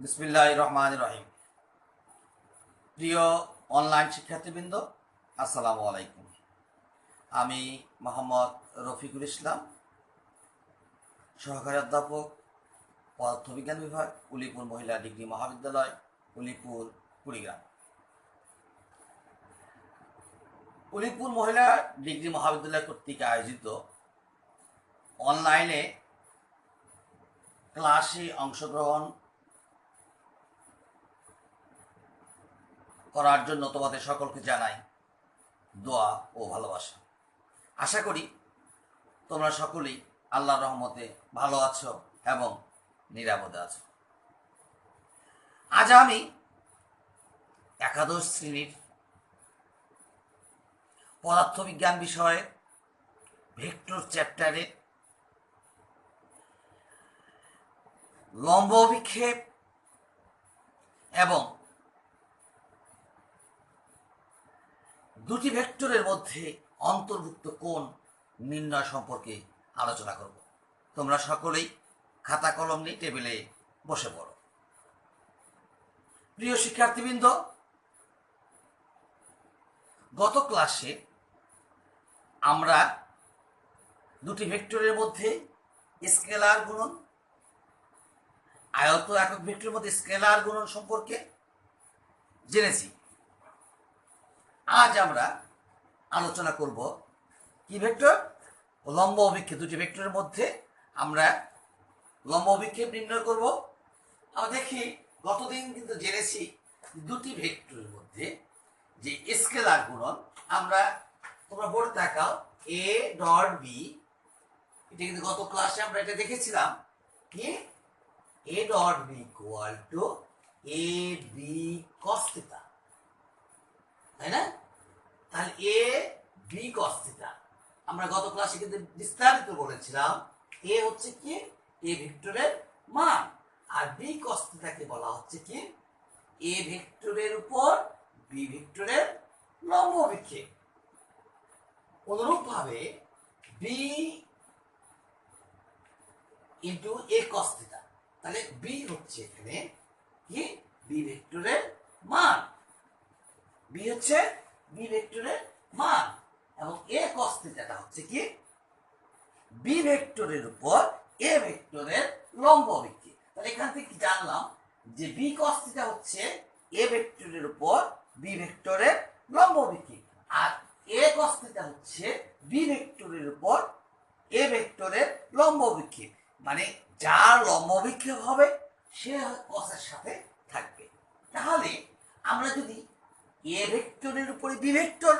বিসমিল্লাহ রহমান রহিম প্রিয় অনলাইন শিক্ষার্থীবৃন্দ, আসসালামু আলাইকুম। আমি মোহাম্মদ রফিকুল ইসলাম, সহকারী অধ্যাপক, পদার্থবিজ্ঞান বিভাগ, উলিপুর মহিলা ডিগ্রি মহাবিদ্যালয়, উলিপুর, কুড়িগ্রাম। উলিপুর মহিলা ডিগ্রি মহাবিদ্যালয় কর্তৃক আয়োজিত অনলাইনে ক্লাসে অংশগ্রহণ করার জন্য তোমাদের সকলকে জানাই দোয়া ও ভালোবাসা। আশা করি তোমরা সকলেই আল্লাহর রহমতে ভালো আছো এবং নিরাপদে আছো। আজ আমি একাদশ শ্রেণির পদার্থবিজ্ঞান বিষয়ে ভেক্টর চ্যাপ্টারে লম্ব অভিক্ষেপ এবং দুটি ভেক্টরের মধ্যে অন্তর্ভুক্ত কোণ নির্ণয় সম্পর্কে আলোচনা করব। তোমরা সকলেই খাতা কলম নিয়ে টেবিলে বসে পড়ো। প্রিয় শিক্ষার্থীবৃন্দ, গত ক্লাসে আমরা দুটি ভেক্টরের মধ্যে স্কেলার গুণন, আয়ত একক ভেক্টরের মধ্যে স্কেলার গুণন সম্পর্কে জেনেছি। আজ আমরা আলোচনা করব কি ভেক্টর? লম্ব অভিক্ষেপ, দুটি ভেক্টরের মধ্যে আমরা লম্ব অভিক্ষেপ নির্ণয় করব। আমরা দেখি, গতদিন কিন্তু জেনেছি দুটি ভেক্টরের মধ্যে যে স্কেলার গুণন, আমরা তোমরা বোর্ড দেখাও এ ডট বি এটা কিন্তু গত ক্লাসে আমরা এটা দেখেছিলাম। কি? A dot B equal to A B cos theta তাই না? তাহলে এ বি কস থিটা আমরা গত ক্লাসে কিন্তু বিস্তারিত বলেছিলাম এ হচ্ছে কি? এ ভেক্টরের মান। আর বি কস থিটাকে বলা হচ্ছে কি? এ ভেক্টরের উপর বি ভেক্টরের লম্ব বিক্ষেপ অনুরূপভাবে B into A cos theta তাহলে বি হচ্ছে এখানে কি? বি ভেক্টরের মান। বি হচ্ছে বি ভেক্টরের মান এবং এ কস হচ্ছে কি? বি ভেক্টরের উপর এ ভেক্টরের লম্ব অভিক্ষেপ। তাহলে এখান থেকে জানলাম যে বি কস থিটা হচ্ছে এ ভেক্টরের উপর বি ভেক্টরের লম্ব অভিক্ষেপ। আর এ কস থিটা হচ্ছে বি ভেক্টরের উপর এ ভেক্টরের লম্ব অভিক্ষেপ। মানে যার লম্ব অভিক্ষেপ হবে, সে কসের সাথে থাকবে। তাহলে আমরা যদি এ ভেক্টরের উপরে বি ভেক্টর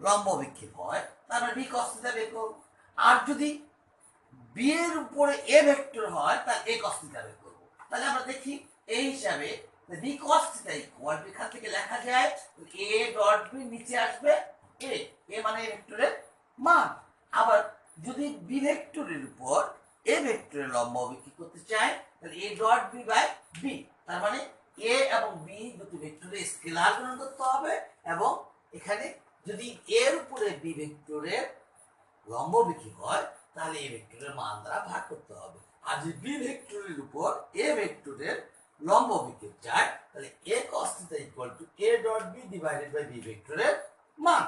লম্ব বিক্ষেপ হয়, তাহলে বি কস থিটা বের আর যদি বি এর উপরে এ ভেক্টর হয়, তাহলে এ কস থিটা বের করব। তাহলে আমরা দেখি এই হিসাবে বি কস থিটা ইকুয়াল এখান থেকে লেখা যায় এ ডট বি নিচে আসবে এ এ মানে এ ভেক্টরের মান। আবার যদি বি ভেক্টরের উপর এ ভেক্টরের লম্ব বিক্রি করতে চাই তাহলে A dot B by B তার মানে এ এবং বি দুটি ভেক্টরে স্কেলার গুণন করতে হবে এবং এখানে যদি এর উপরে বি ভেক্টরের লম্ব বিক্রি হয়, তাহলে এ ভেক্টরের মান দ্বারা ভাগ করতে হবে। আর যদি বি ভেক্টরের উপর এ ভেক্টরের লম্ব চায় তাহলে A cos theta equal to A dot B divided by B ভেক্টরের মান।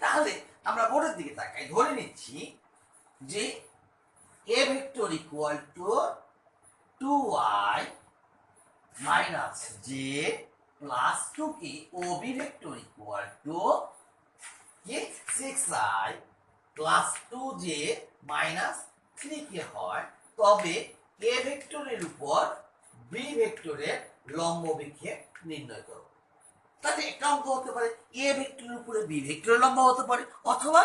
তাহলে আমরা বোর্ডের দিকে তাকাই, ধরে নিচ্ছি যে A vector equal to two Y minus J plus two K O B vector equal to কি six I plus two J minus three K হয়। তবে এ ভেক্টরের উপর বি ভেক্টরের লম্ব বিক্ষেপ নির্ণয় করো। তাহলে একটা অঙ্ক হতে পারে। এ ভেক্টরের উপরে বি ভেক্টরের লম্ব হতে পারে অথবা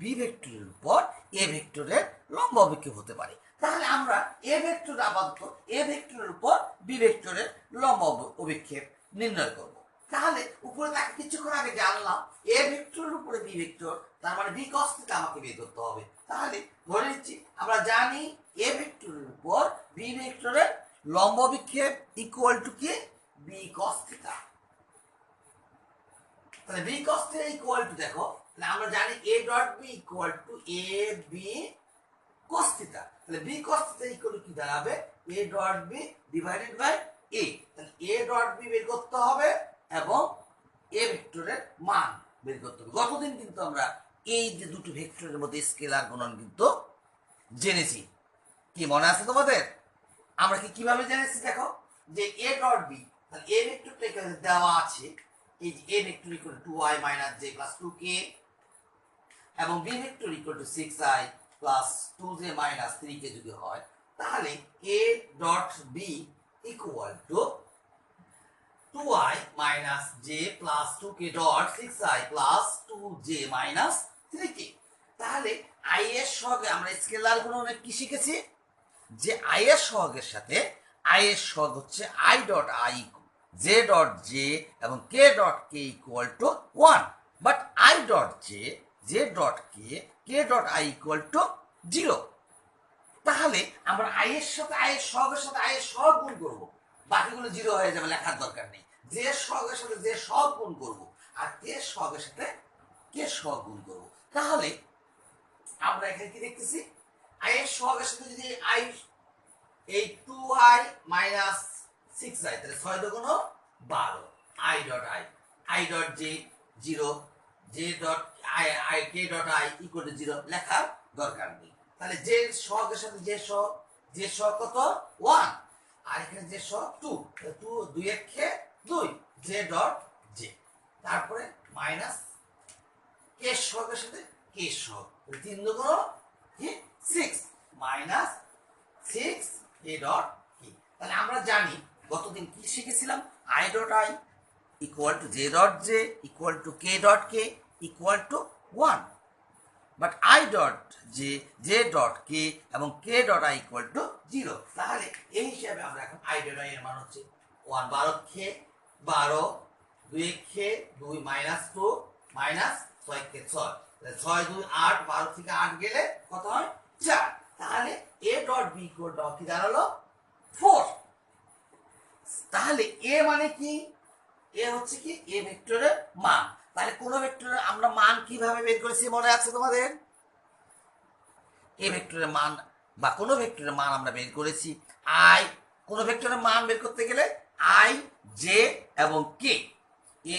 বি ভেক্টরের উপর এ ভেক্টরের লম্ব বিক্ষেপ হতে পারে। তাহলে আমরা এ ভেক্টর আপাতত এ ভেক্টরের উপর বি ভেক্টরের লম্ব অভিক্ষেপ নির্ণয় করব। তাহলে উপরে তাকে কিছুক্ষণ আগে জানলাম, এ ভেক্টরের উপরে বি ভেক্টর, তার মানে বি কস থেকে আমাকে বের করতে হবে। তাহলে ধরে নিচ্ছি, আমরা জানি এ ভেক্টরের উপর বি ভেক্টরের লম্ব বিক্ষেপ ইকুয়াল টু কি? বি কস থিটা তাহলে B cos theta equal to দেখো আমরা জানি A dot B equal to A B তাহলে বি কস থিটা ইকুয়াল কি দাঁড়াবে? A dot B divided by A তাহলে এ ডট বি বের করতে হবে এবং এ ভেক্টরের মান বের করতে হবে। গতদিন কিন্তু আমরা এই যে দুটো ভেক্টরের মধ্যে স্কেলার গুণন কিন্তু জেনেছি। কি মনে আছে তোমাদের? আমরা কি কীভাবে জেনেছি দেখো? যে এ ডট বি তাহলে এ ভেক্টরটা এখানে দেওয়া আছে। এই যে A vector equal to Y minus J plus two K এবং B vector equal to six I plus two J minus three K যদি হয়, তাহলে A dot B equal to two I minus J plus two K dot six I plus two J minus three K তাহলে I এর সহগে আমরা স্কেলারগুলো অনেক কি শিখেছি? যে আই এর সহগের সাথে আই এর সহগ হচ্ছে I dot I J dot J এবং K dot K equal to one but I dot J J dot K K dot I equal to zero তাহলে আমরা আই এর সাথে আই এর সহগের সাথে আই এর সহগ গুণ করব। বাকিগুলো জিরো হয়ে যাবে, লেখার দরকার নেই। যে সহগের সাথে যে সহগ গুণ করব। আর কে সহগের সাথে কে সহগ গুণ করব। তাহলে আমরা এখানে কি দেখতেছি? আই এর সহগের সাথে যদি আই এই two I minus six I তাহলে ছয় দুগুণ বারো। I dot I I dot J zero J dot I I K dot I equal to zero লেখার দরকার নেই। তাহলে যে সহগের সাথে যে সহগ যে সহগ কত? ওয়ান আর এখানে যে সহগ টু টু দুই, এক খে দুই। জে ডট জে তারপরে মাইনাস কে সহগের সাথে কে তাহলে তিন দুগুণ six minus six A dot কি তাহলে আমরা জানি গতদিন কি শিখেছিলাম? I dot I equal to J dot J equal to K dot K equal to one but I dot J J dot K এবং K dot I equal to zero তাহলে এই হিসাবে আমরা এখন আই ডট আই এর মান হচ্ছে one বারো খে বারো, দুই খে দুই মাইনাস টু মাইনাস ছয় কে ছয়। ছয় দুই আট, বারো থেকে আট গেলে কত হয়? চার। তাহলে A dot B equal dot কি দাঁড়াল? ফোর তাহলে এ মানে কি? এ হচ্ছে কি এ ভেক্টরের মান। তাহলে কোন ভেক্টরের আমরা মান কীভাবে বের করেছি মনে আছে তোমাদের? এ ভেক্টরের মান বা কোন ভেক্টরের মান আমরা বের করেছি? আই কোন ভেক্টরের মান বের করতে গেলে আই জে এবং কে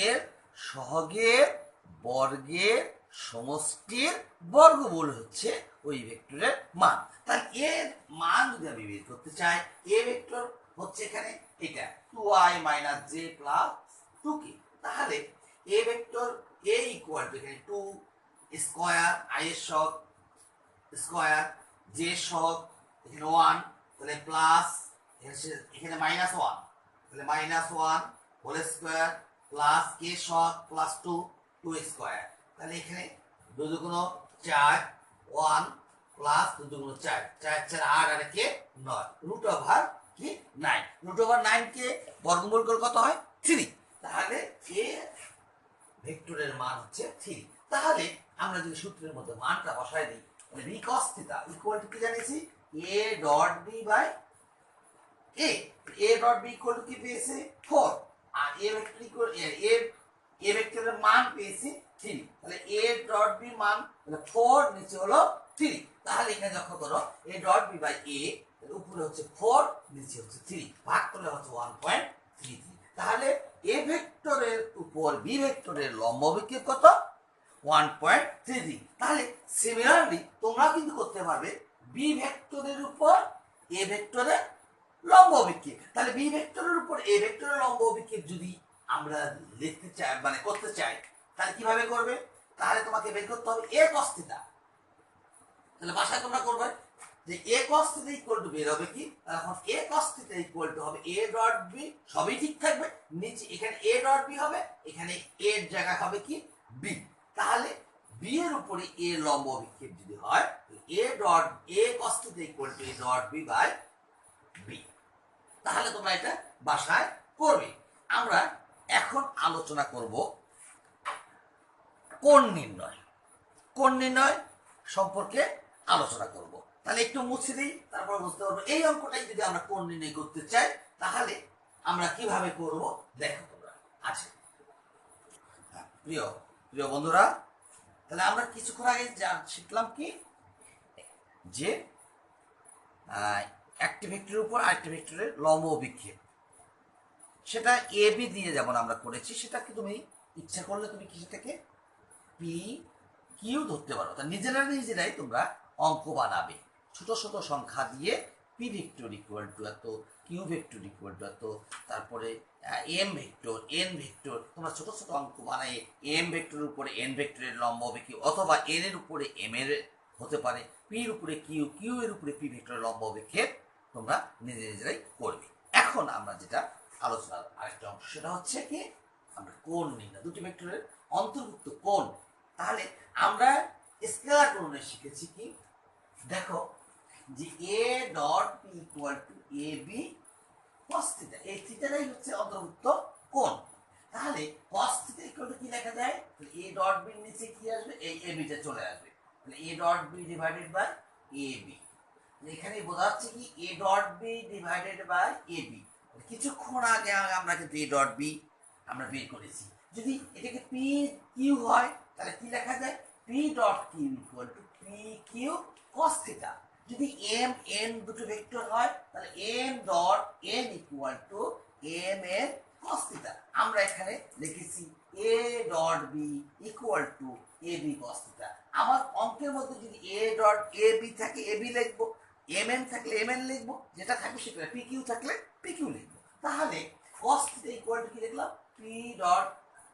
এর সহগের বর্গের সমষ্টির বর্গমূল হচ্ছে ওই ভেক্টরের মান। তাহলে এর মান যদি আমি বের করতে চাই এ ভেক্টর হচ্ছে এখানে এটা। Two I minus J plus two K তাহলে A vector A equal to এখানে টু স্কোয়ার আই এর সহগ স্কোয়ার জে সহগ, এখানে ওয়ান তাহলে প্লাস এখানে মাইনাস ওয়ান তাহলে minus one whole square plus K সহগ প্লাস টু টু স্কোয়ার তাহলে এখানে দু দুগুণ চার ওয়ান প্লাস দু দুগুণ চার চার চার আট আর কে নয় রুট ওভার কি নাইন রুট ওভার নাইন কে বর্গমূল করে কত হয়? থ্রি তাহলে এ ভেক্টরের মান হচ্ছে থ্রি তাহলে আমরা যদি সূত্রের মধ্যে মানটা বসাই দিই, তাহলে বি ইকুয়াল টু কি জানিয়েছি? A dot B by A A dot B equal to কি পেয়েছে? Four R A vector equal A A ভেক্টরের মান পেয়েছি থ্রি তাহলে এ ডট বি মান, তাহলে ফোর নিচে হলো থ্রি তাহলে এখানে যখন করো A dot B by A উপরে হচ্ছে ফোর নিচে হচ্ছে থ্রি ভাগ করলে হচ্ছে ওয়ান পয়েন্ট থ্রি থ্রি তাহলে এ ভেক্টরের উপর বি ভেক্টরের লম্ব বিক্ষেপ কত? ওয়ান পয়েন্ট থ্রি তাহলে সিমিলারলি তোমরা কিন্তু করতে পারবে বি ভেক্টরের উপর এ ভেক্টরের লম্ব বিক্ষেপ তাহলে বি ভেক্টরের উপর এ ভেক্টরের লম্ব বিক্ষেপ যদি আমরা লিখতে চাই মানে করতে চাই, তাহলে কীভাবে করবে? তাহলে তোমাকে বের করতে হবে এ কস থিটা তাহলে বাসায় তোমরা করবে যে A cos theta equal to বের হবে কি? এখন A cos theta equal to হবে এ ডট বি সবই ঠিক থাকবে। নিচে এখানে এ ডট বি হবে, এখানে এর জায়গা হবে কি? বি তাহলে বি এর উপরে এ লম্ব বিক্ষেপ যদি হয় A dot A cos theta equal to A dot B by B তাহলে তোমরা এটা বাসায় করবে। আমরা এখন আলোচনা করব কোণ নির্ণয়। কোণ নির্ণয় সম্পর্কে আলোচনা করব। তাহলে একটু মুছে দিই তারপর বুঝতে পারব। এই অঙ্কটাই যদি আমরা কোণ নির্ণয় করতে চাই তাহলে আমরা কীভাবে করব দেখো তোমরা। আছে। হ্যাঁ, প্রিয় প্রিয় বন্ধুরা তাহলে আমরা কিছুক্ষণ আগে যা শিখলাম কি? যে একটি ভেক্টরের উপর আরেকটি ভেক্টরের লম্ব বিক্ষেপ। সেটা এ বি দিয়ে যেমন আমরা করেছি সেটাকে তুমি ইচ্ছা করলে তুমি কিসে থেকে? পি কিউ ধরতে পারো। তা নিজেরা নিজেরাই তোমরা অঙ্ক বানাবে। ছোট ছোট সংখ্যা দিয়ে পি ভেক্টর ইকুয়াল টু এত কিউ ভেক্টর ইকুয়াল টু এত, তারপরে এম ভেক্টর এন ভেক্টর তোমরা ছোট ছোট অঙ্ক বানাই এম ভেক্টরের উপরে এন ভেক্টরের লম্ব বিক্ষেপ অথবা এন এর উপরে এম এর হতে পারে পির উপরে কিউ কিউ এর উপরে পি ভেক্টরের লম্ব বিক্ষেপ তোমরা নিজে নিজেরাই করবে। এখন আমরা যেটা আলোচনার আরেকটা অংশ, সেটা হচ্ছে কি, আমরা কোণ নির্ণয় দুটি ভেক্টরের অন্তর্ভুক্ত কোণ। তাহলে আমরা স্কেলার কোণে শিখেছি কি, দেখো যে A dot equal to A B theta এই থিটাটাই হচ্ছে অন্তর্ভুক্ত কোণ। তাহলে থিটা ইকুয়াল টু কি লেখা যায়? এ ডট বির নিচে কি আসবে? এই এ বিটা চলে আসবে। তাহলে A dot B divided by A B এখানে বোঝা যাচ্ছে কি A dot B divided by A B কিছুক্ষণ আগে আমরা কিন্তু এ ডট বি আমরা বের করেছি। যদি এটাকে পি কিউ হয়, তাহলে কি লেখা যায়? P dot Q equal to P Q cos theta যদি এম এন দুটো ভেক্টর হয়, তাহলে M dot N equal to M N cos theta আমরা এখানে লিখেছি A dot B equal to A B cos theta আমার অঙ্কের মধ্যে যদি এ ডট এ বি থাকে এ বি লিখব এম এন থাকলে এম এন লিখব, যেটা থাকবে সেটা পি কিউ থাকলে পি কিউ লিখব। তাহলে কস থিটা ইকুয়াল টু কি লিখলাম P dot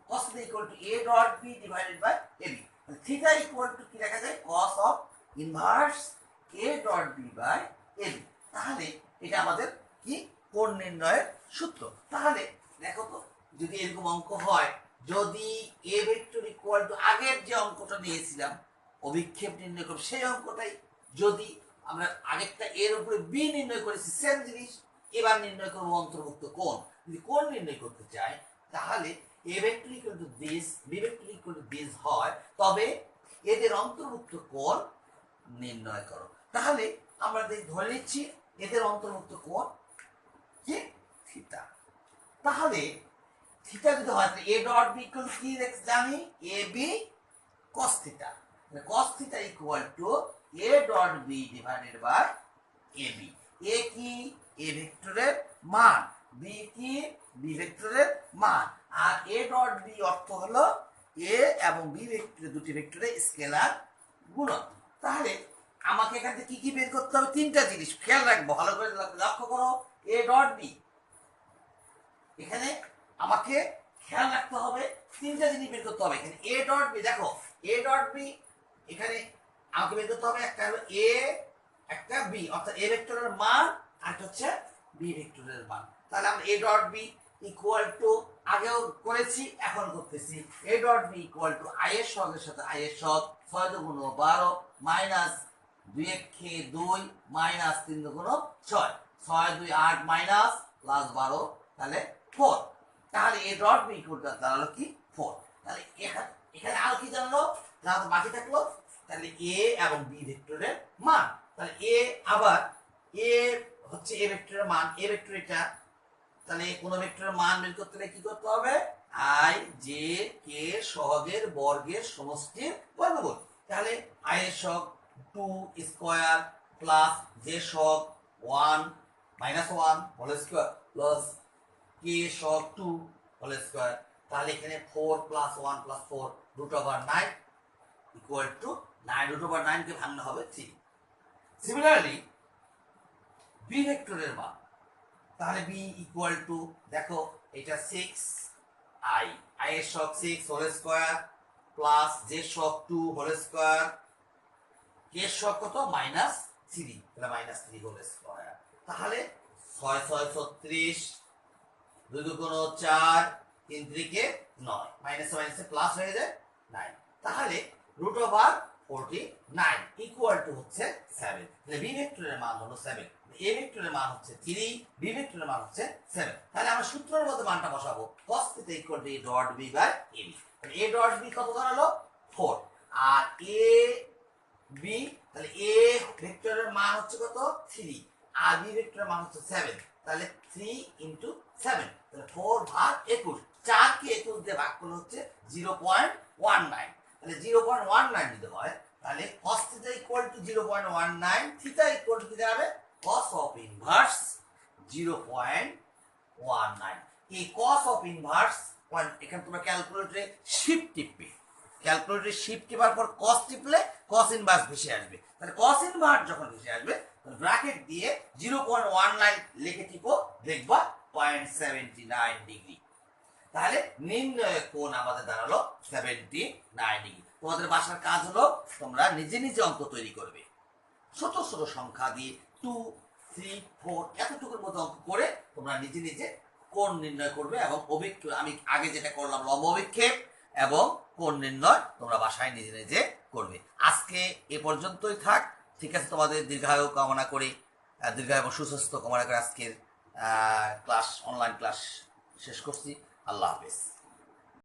theta equal to a dot b divided by ab. And theta equal to কি লেখা যায়? cos of a dot b by ab. তাহলে এটা আমাদের কি? কোণ নির্ণয়ের সূত্র। তাহলে দেখো তো, যদি এরকম অঙ্ক হয়, যদি a ভেক্টর ইকুয়াল টু আগের যে অঙ্কটা নিয়েছিলাম, অভিক্ষেপ নির্ণয় করব সেই অঙ্কটাই। যদি আমরা আগেরটা এর উপরে বি নির্ণয় করেছি সেম জিনিস, এবার নির্ণয় করব অন্তর্ভুক্ত কোণ। যদি কোণ নির্ণয় করতে চাই, তাহলে A vector equal to this B vector equal to this হয়, তবে এদের অন্তর্ভুক্ত কোণ নির্ণয় করো। তাহলে আমরা ধরে নিচ্ছি এদের অন্তর্ভুক্ত কোণ কি? থিটা। তাহলে থিটা যদি হয় এ ডট বি ইকুয়াল কি জানি? A B cos theta. Cos theta equal to A dot B divided by A B. A কি? এ ভেক্টরের মান। বি কি? বি ভেক্টরের মান। আর এ ডট বি অর্থ হলো এ এবং বি ভেক্টরের দুটি ভেক্টরের স্কেলার গুণন তাহলে আমাকে এখান থেকে কি কি বের করতে হবে? তিনটা জিনিস। খেয়াল রাখব, ভালো করে লক্ষ্য- করো। এ ডট বি এখানে আমাকে খেয়াল রাখতে হবে, তিনটা জিনিস বের করতে হবে। এখানে এ ডট বি দেখো এ ডট বি এখানে আমাকে বের করতে হবে, একটা হলো এ একটা বি অর্থাৎ এ ভেক্টরের মান, আর হচ্ছে বি ভেক্টরের মান। তাহলে আমরা A dot B equal to আগেও করেছি, এখন করতেছি। A dot B equal to I এর সঙ্গের সাথে আই এর সব ছয় দুগুণ বারো মাইনাস দুই এক খেয়ে দুই মাইনাস তিন দুগুণ ছয়। ছয়, দুই, আট মাইনাস প্লাস বারো, তাহলে ফোর তাহলে এ ডট বি ইকুয়াল দাঁড়াল কি? ফোর তাহলে এখানে এখানে আরও কি জানলো? তাহলে বাকি থাকল। তাহলে এ এবং বি ভেক্টরের মান। তাহলে এ আবার এ হচ্ছে এ ভেক্টরের মান। এ ভেক্টর এটা, তাহলে কোনো ভেক্টরের মান বের করতে হলে কি করতে হবে? আই জে কে সহগের, বর্গের সমষ্টির বর্গমূল। তাহলে আই এর সহগ টু স্কোয়ার প্লাস জে সহগ one minus one whole square plus K সহগ টু হোল স্কোয়ার তাহলে এখানে four plus one plus four root over nine equal to nine root over নাইনকে ভাঙলে হবে থ্রি সিমিলারলি বি ভেক্টরের মান, তাহলে বি ইকুয়াল টু দেখো, এটা সিক্স আই আই এর সব six whole square plus J সব টু হোল স্কোয়ার কে কত? Minus three. তাহলে মাইনাস থ্রি হোল স্কোয়ার। তাহলে ছয় ছয়, ছত্রিশ, দুই দুগুণ চার, তিন ত্রিকে নয়। মাইনাসে মাইনাসে প্লাস হয়ে যায় নাইন তাহলে root over forty nine equal to হচ্ছে সেভেন তাহলে বি ভেক্টরের মান হলো সেভেন এ ভেক্টরের মান হচ্ছে থ্রি বি ভেক্টরের মান হচ্ছে সেভেন তাহলে আমরা সূত্রের মধ্যে মানটা বসাবো। cos theta equal to dot B by A B A dot B কত দাঁড়াল? ফোর আর এ বি, তাহলে এ ভেক্টরের মান হচ্ছে কত? থ্রি। আর বি ভেক্টরের মান হচ্ছে সেভেন। তাহলে থ্রি ইন্টু সেভেন। তাহলে ফোর ভাগ একুশ। চারকে একুশ দিয়ে ভাগ করলে হচ্ছে জিরো পয়েন্ট ওয়ান নাইন। তাহলে জিরো পয়েন্ট ওয়ান নাইন হয়, তাহলে cos theta equal to point one nine two কি দাঁড়াবে cos of inverse zero point one nine. এই কস অফ ইনভার্স এখানে তোমরা ক্যালকুলেটরে শিফট টিপবে। ক্যালকুলেটরে শিফট টিপার পর কস টিপলে কস ইনভার্স ভেসে আসবে। তাহলে কস ইনভার্স যখন ভেসে আসবে ব্র্যাকেট দিয়ে জিরো পয়েন্ট ওয়ান নাইন লিখে টিপো, দেখবা পয়েন্ট সেভেন্টি নাইন ডিগ্রি তাহলে নির্ণয় কোণ আমাদের দাঁড়াল সেভেন্টি নাইন ডিগ্রি তোমাদের বাসার কাজ হলো তোমরা নিজে নিজে অঙ্ক তৈরি করবে। ছোট ছোট সংখ্যা দিয়ে টু থ্রি ফোর এতটুকুর মতো অঙ্ক করে তোমরা নিজে নিজে কোণ নির্ণয় করবে এবং অভিক্ষেপ, আমি আগে যেটা করলাম, লম্ব অভিক্ষেপ। এবং কোন নির্ণয় তোমরা বাসায় নিজে নিজে করবে। আজকে এ পর্যন্তই থাক। ঠিক আছে, তোমাদের দীর্ঘায়ু কামনা করে দীর্ঘায়ু এবং সুস্বাস্থ্য কামনা করে আজকের ক্লাস অনলাইন ক্লাস শেষ করছি। আল্লাহ হাফেজ।